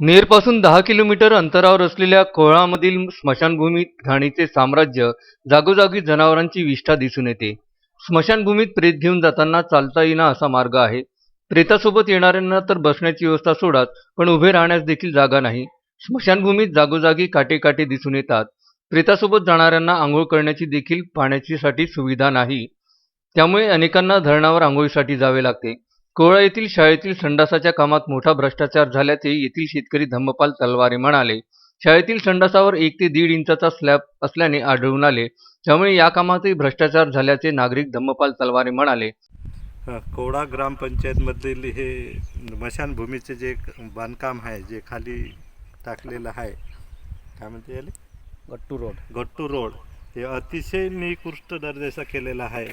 नेरपासून दहा किलोमीटर अंतरावर असलेल्या कोळामधील स्मशानभूमीत घाणीचे साम्राज्य जागोजागी जनावरांची विष्ठा दिसून येते. स्मशानभूमीत प्रेत घेऊन जाताना चालता येईना असा मार्ग आहे. प्रेतासोबत येणाऱ्यांना तर बसण्याची व्यवस्था सोडाच पण उभे राहण्यास देखील जागा नाही. स्मशानभूमीत जागोजागी काटे काटे दिसून येतात. प्रेतासोबत जाणाऱ्यांना आंघोळ करण्याची देखील पाण्याची साठी सुविधा नाही. त्यामुळे अनेकांना धरणावर आंघोळीसाठी जावे लागते. कोळा येथील शाळेतील संडासाच्या कामात मोठा भ्रष्टाचार झाल्याचे येथील शेतकरी धम्मपाल तलवारे म्हणाले. शाळेतील संडासावर एक ते दीड इंचाचा स्लॅब असल्याने आढळून आले. त्यामुळे या कामातही भ्रष्टाचार झाल्याचे नागरिक धम्मपाल तलवारे म्हणाले. कोडा ग्रामपंचायतमधील हे मशानभूमीचे जे बांधकाम आहे जे खाली टाकलेलं आहे काय म्हणते याले? गट्टू रोड. गट्टू रोड. हे अतिशय निकृष्ट दर्जाचा केलेला आहे.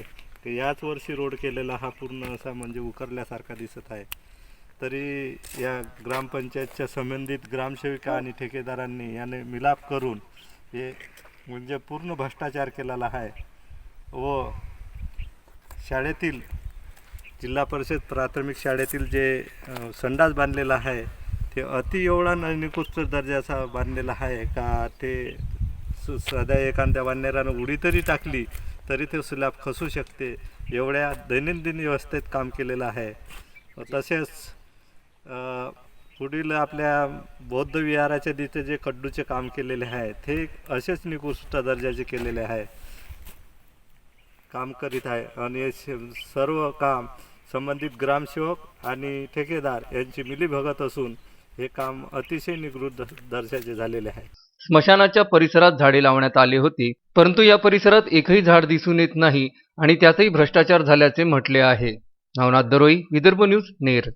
की याच वर्षी रोड केलेला हा पूर्ण असा म्हणजे उकरल्यासारखा दिसत आहे. तरी या ग्रामपंचायतच्या संबंधित ग्रामसेविका आणि ठेकेदारांनी याने मिलाप करून हे म्हणजे पूर्ण भ्रष्टाचार केलेला आहे व शाळेतील जिल्हा परिषद प्राथमिक शाळेतील जे संडास बांधलेला आहे ते अति एवढा न- निकृष्ट दर्जाचा बांधलेला आहे का ते सु- सध्या एखाद्या बांधणाऱ्यानं उडी तरी टाकली तरी ते स्लॅब खसू शकते. एवढ्या दैनंदिन व्यवस्थेत काम केलेलं आहे. तसेच पुढील आपल्या बौद्ध विहाराच्या तिथे जे खड्डूचे काम केलेले आहे ते असेच निकृष्ट दर्जाचे केलेले आहे. काम करीत आहे. आणि सर्व काम संबंधित ग्रामसेवक आणि ठेकेदार यांची मिलीभगत असून हे काम अतिशय निकृत दर्जाचे झालेले आहे. स्मशानाच्या परिसरात झाडे लावण्यात आले होते परंतु या परिसरात एकही झाड दिसून येत नाही आणि त्यातही भ्रष्टाचार झाल्याचे म्हटले आहे. नवनाथ दरोई विदर्भ न्यूज नेर.